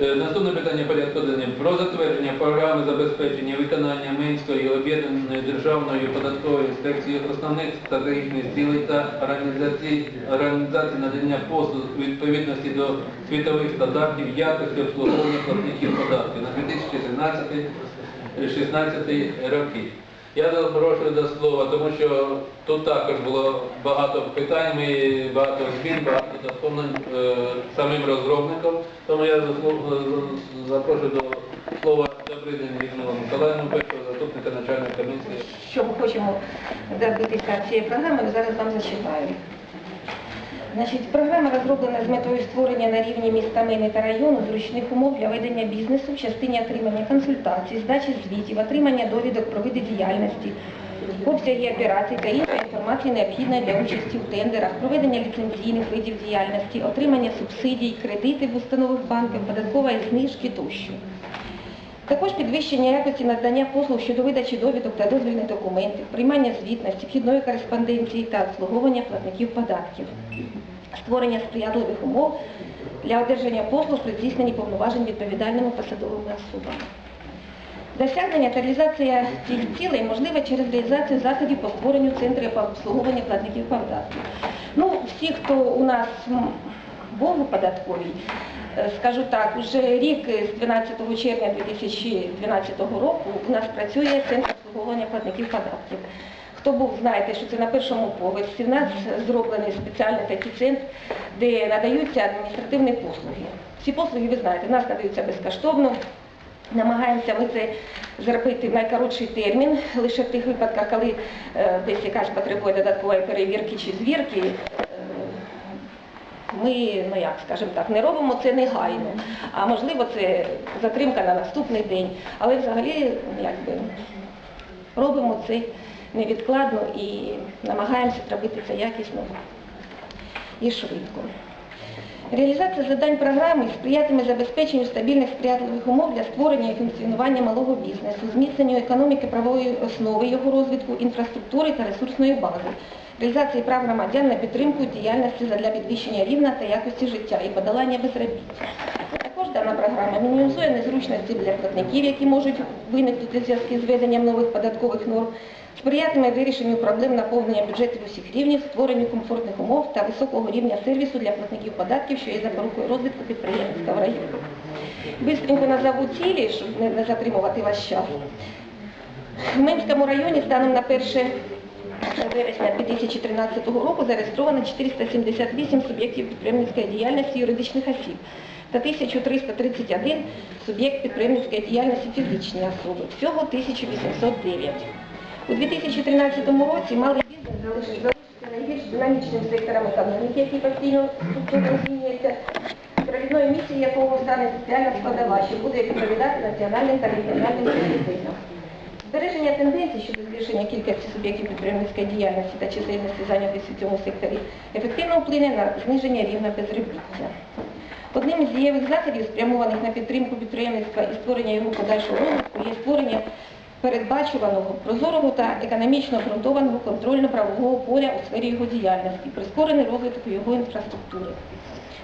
Е, Наступне питання порядку денного. Про затвердження програми забезпечення виконання Минської об'єднаної державної податкової інспекції основних стратегічних цілей та організації, організації надання послуг відповідності до світових стандартів якості обслуговування платників податків на 2013-2016 роки. Я запрошую до слова, тому що тут також було багато питань, ми багато змін, багато доповнень е, самим розробникам. Тому я е, запрошую до слова Добридин Людмила Миколаївну, першого заступника начальника комісії. що ми хочемо добитися цієї програми, зараз вам зачитаю. Значить, програма розроблена з метою створення на рівні міста Мини та району зручних умов для ведення бізнесу в частині отримання консультацій, здачі звітів, отримання довідок про види діяльності, обсяги операцій та іншої інформації необхідної для участі в тендерах, проведення ліцензійних видів діяльності, отримання субсидій, кредитів в установах банків, податкової знижки тощо. Також підвищення якості надання послуг щодо видачі довідок та дозвільних документів, приймання звітності, вхідної кореспонденції та обслуговування платників податків, створення сприятливих умов для одержання послуг при здійсненні повноважень відповідальними посадовими особами. Досягнення та реалізація цих цілей можлива через реалізацію заходів по створенню центрів по обслуговуванню платників податків. Ну, всі, хто у нас був у податковій, скажу так, уже рік е, з 12 червня 2012 року у нас працює центр обслуговування платників податків. Хто був, знаєте, що це на першому поверсі. У нас зроблений спеціальний такий центр, де надаються адміністративні послуги. Ці послуги, ви знаєте, у нас надаються безкоштовно. Намагаємося ми це зробити в найкоротший термін, лише в тих випадках, коли е, десь якась потребує додаткової перевірки чи звірки. Ми, ну як скажімо так, не робимо це негайно, а можливо це затримка на наступний день. Але взагалі якби, робимо це невідкладно і намагаємося зробити це якісно і швидко. Реалізація завдань програми сприятиме забезпеченню стабільних сприятливих умов для створення і функціонування малого бізнесу, зміцненню економіки правової основи його розвитку, інфраструктури та ресурсної бази, реалізації прав громадян на підтримку діяльності для підвищення рівня та якості життя і подолання безробіття. Також дана програма мінімізує незручності для платників, які можуть виникнути в зв'язку з введенням нових податкових норм, сприятиме вирішенню проблем наповнення бюджетів усіх рівнів, створенню комфортних умов та високого рівня сервісу для платників податків, що є запорукою розвитку підприємництва в районі. Бистренько назову цілі, щоб не- затримувати ваш час. В Минському районі станом на 1 вересня 2013 року зареєстровано 478 суб'єктів підприємницької діяльності юридичних осіб та 1331 суб'єкт підприємницької діяльності фізичні особи. Всього 1809. У 2013 році малий бізнес залишився найбільш динамічним сектором економіки, який постійно структурно змінюється, провідною місією якого стане соціальна складова, що буде відповідати національним та регіональним пріоритетам. Збереження тенденцій щодо збільшення кількості суб'єктів підприємницької діяльності та чисельності зайнятості в цьому секторі ефективно вплине на зниження рівня безробіття. Одним із дієвих заходів, спрямованих на підтримку підприємництва і створення його подальшого розвитку, є створення передбачуваного, прозорого та економічно обґрунтованого контрольно-правового поля у сфері його діяльності, прискорений розвиток його інфраструктури.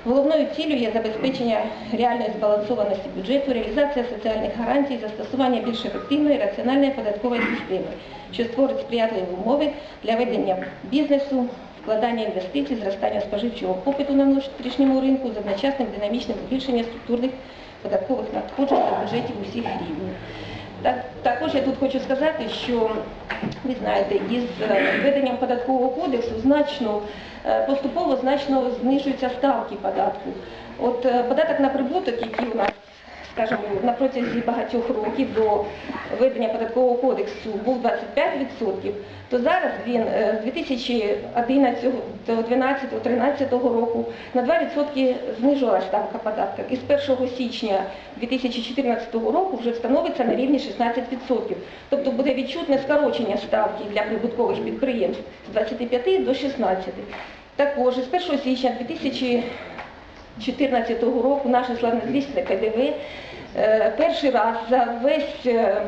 Головною ціллю є забезпечення реальної збалансованості бюджету, реалізація соціальних гарантій, застосування більш ефективної раціональної податкової системи, що створить сприятливі умови для ведення бізнесу, вкладання інвестицій, зростання споживчого попиту на внутрішньому ринку з одночасним динамічним збільшенням структурних податкових надходжень до бюджетів усіх рівнів. Так, також я тут хочу сказати, що ви знаєте, із е, введенням податкового кодексу значно е, поступово значно знижуються ставки податку. От е, податок на прибуток, який у нас, скажімо, на протязі багатьох років до введення податкового кодексу був 25%, то зараз він е, з 2011, 2012, 2013 року на 2% знижувалася ставка податку. І з 1 січня 2014 року вже встановиться на рівні 16%. Тобто буде відчутне скорочення ставки для прибуткових підприємств з 25 до 16. Також з 1 січня 2014 року наші славнозвісне КДВ е, перший раз за весь е,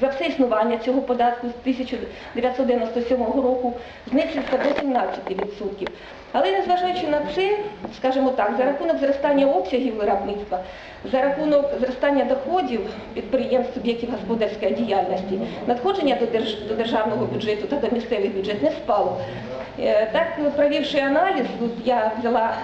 за все існування цього податку з 1997 року знизився до 17%. Але незважаючи на це, скажімо так, за рахунок зростання обсягів виробництва, за рахунок зростання доходів підприємств суб'єктів господарської діяльності, надходження до, держ... до державного бюджету та до місцевих бюджетів не спало. Е, Так, провівши аналіз, тут я взяла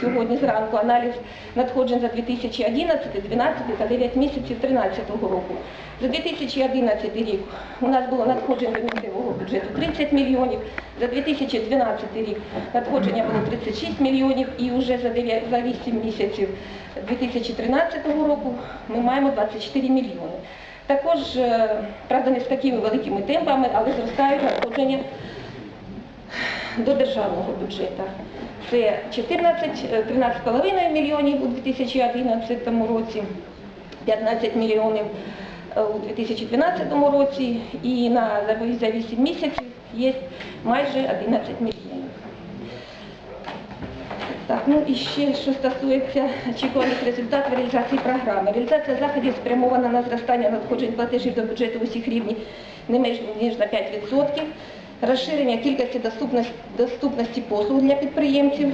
сьогодні зранку аналіз надходжень за 2011, 2012 та 9 місяців 2013 року. За 2011 рік у нас було надходжень до місцевого бюджету 30 мільйонів, за 2012 рік надходження було 36 мільйонів і вже за 9, за 8 місяців 2013 року ми маємо 24 мільйони. Також, е, правда, не з такими великими темпами, але зростають надходження до державного бюджету. Це 14, е, 13,5 мільйонів у 2011 році, 15 мільйонів у 2012 році і на за- за 8 місяців є майже 11 мільйонів. Так, ну і ще що стосується очікуваних результатів реалізації програми. Реалізація заходів спрямована на зростання надходжень платежів до бюджету усіх рівнів не менш ніж на 5%, розширення кількості доступності, доступності послуг для підприємців,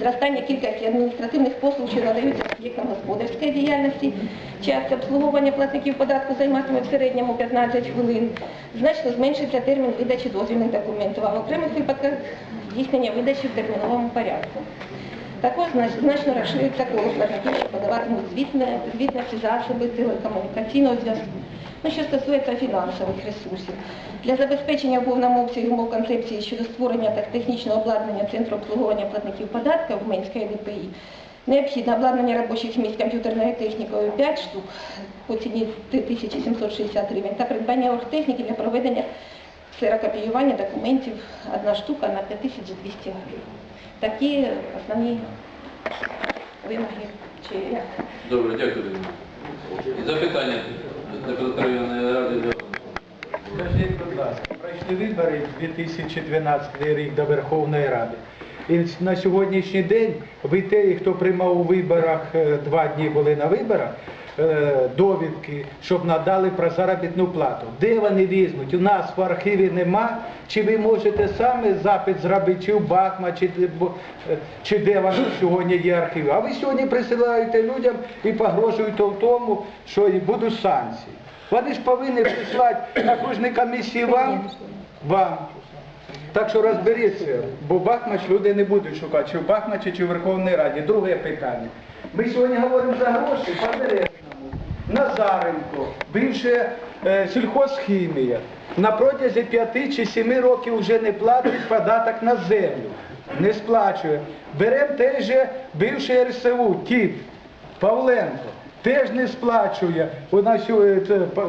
зростання кількості адміністративних послуг, що надаються суб'єктам господарської діяльності, час обслуговування платників податку займатиме в середньому 15 хвилин, значно зменшиться термін видачі дозвільних документів, а в окремих випадках здійснення видачі в терміновому порядку. Також значно розшириться коло платників, що подаватимуть звітності засоби телекомунікаційного зв'язку. Ну, що стосується фінансових ресурсів. Для забезпечення в повному обсязі умов концепції щодо створення та технічного обладнання Центру обслуговування платників податків в Менської ДПІ необхідно обладнання робочих місць комп'ютерною технікою 5 штук по ціні 3760 гривень та придбання оргтехніки для проведення ксерокопіювання документів одна штука на 5200 гривень. Такі основні вимоги. Чи як? Добре, дякую. Запитання депутата районної ради Скажіть, будь ласка, пройшли вибори 2012 рік до Верховної Ради. І на сьогоднішній день ви те, хто приймав у виборах, е, два дні були на виборах, е, довідки, щоб надали про заробітну плату. Де вони візьмуть? У нас в архіві нема. Чи ви можете саме запит зробити, чи в Бахма, чи, е, чи де вони сьогодні є архіви? А ви сьогодні присилаєте людям і погрожуєте в тому, що і будуть санкції. Вони ж повинні прислати на кожній комісії вам, вам. Так що розберіться, бо Бахмач люди не будуть шукати, чи в Бахмачі, чи в Верховній Раді. Друге питання. Ми сьогодні говоримо за гроші по Березному, Назаренко, бивше е, сільхозхімія. На протязі п'яти чи семи років вже не платить податок на землю. Не сплачує. Беремо теж же бивший РСУ, ТІП, Павленко. Теж не сплачує у нас е,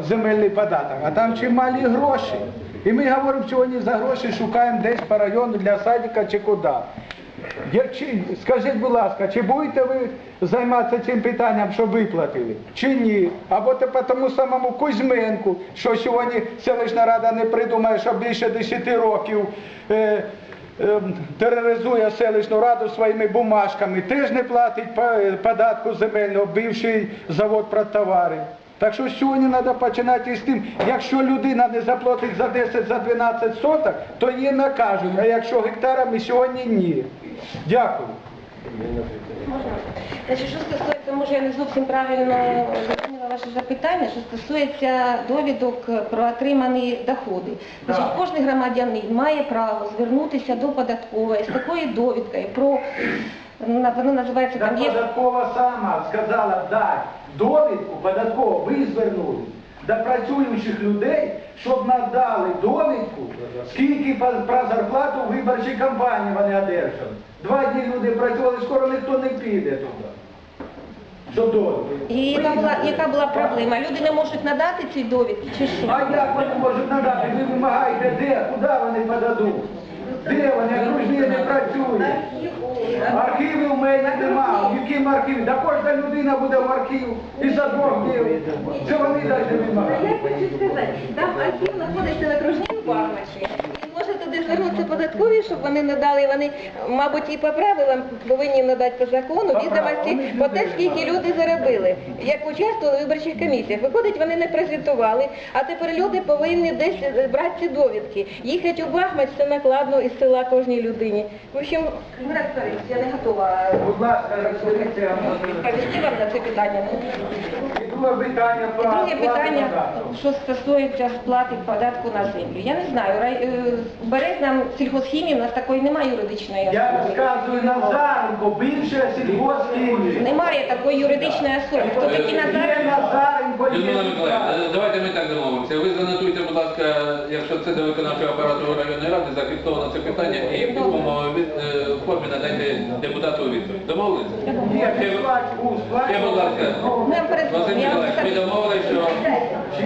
земельний податок, а там чималі гроші. І ми говоримо сьогодні за гроші, шукаємо десь по району для садика чи куди. Чи, скажіть, будь ласка, чи будете ви займатися цим питанням, щоб виплатили? Чи ні? Або те по тому самому Кузьменку, що сьогодні селищна рада не придумає, що більше 10 років е, е, тероризує селищну раду своїми бумажками, теж не платить е, податку земельного, бивший завод про товари. Так що сьогодні треба починати з тим, якщо людина не заплатить за 10, за 12 соток, то її накажуть, а якщо гектарами сьогодні ні. Дякую. Можна? Значить, що стосується, може я не зовсім правильно зрозуміла ваше запитання, що стосується довідок про отримані доходи. Значить, кожен громадянин має право звернутися до податкової з такою довідкою про, на- воно називається там є податкова сама сказала, дать довідку податково, ви звернули до працюючих людей, щоб надали довідку, скільки по- про зарплату в виборчій кампанії вони одержали. Два дні люди працювали, скоро ніхто не піде туди. Довідку. і яка була, яка була проблема? Люди не можуть надати ці довідки чи що? А як вони можуть надати? Ви вимагаєте де? Куди вони подадуть? Де вони? Працюють. Архівів у мене немає. В яким архіві? Да кожна людина буде в архів і за двох днів. Це вони навіть Я хочу сказати, там архів знаходиться на Кружній Бахмачі. Звернутися податкові, щоб вони надали, вони, мабуть, і по правилам повинні надати по закону відомості по те, скільки люди заробили, як участвували в виборчих комісіях. Виходить, вони не прозвітували, а тепер люди повинні десь брати ці довідки. Їхати у Бахмач це накладно із села кожній людині. В общем, Мират я не готова Будь ласка, розповідайте. вам на це питання. Друге питання про Друге питання, що стосується сплати податку на землю. Я не знаю, рай- е, нам сільхозхімії, у нас такої немає юридичної особи. Я розказую Назаренко, бивша сільгоспхімія. Немає такої юридичної особи. Хто такі Є Назаренко? Назаренко, Людмила Миколаївна, Назаренко. е, давайте ми так домовимося. Ви занотуйте, будь ласка, якщо це до виконавчого апарату районної ради, зафіксовано це питання і в письмовому від- е, формі надайте депутату відповідь. Домовилися? Ні, Ще- сплать, у, сплать. Будь ласка, Ми вам перезвонимо. Я вам Миколаївич, ми домовилися, що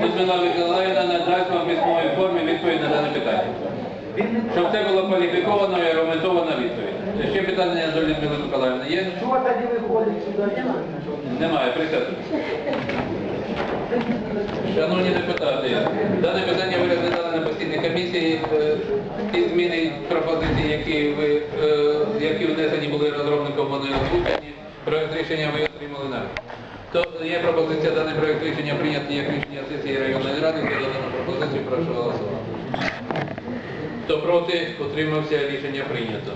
Людмила Миколаївна надасть вам в письмовій формі відповідь на дане питання. Щоб це було кваліфіковано і аргументована відповідь. Ще питання до Людмили Миколаївни є? Чого тоді виходить сюди? Немає, присядьте. Шановні депутати, дане питання ви розглядали на постійній комісії. Е, Ті зміни пропозиції, які ви е, які внесені були розробником, вони озвучені. Проект рішення ви отримали на. То є пропозиція даний проект рішення прийняти як рішення сесії районної ради. За дану пропозицію прошу голосувати. Хто проти, утримався, рішення прийнято.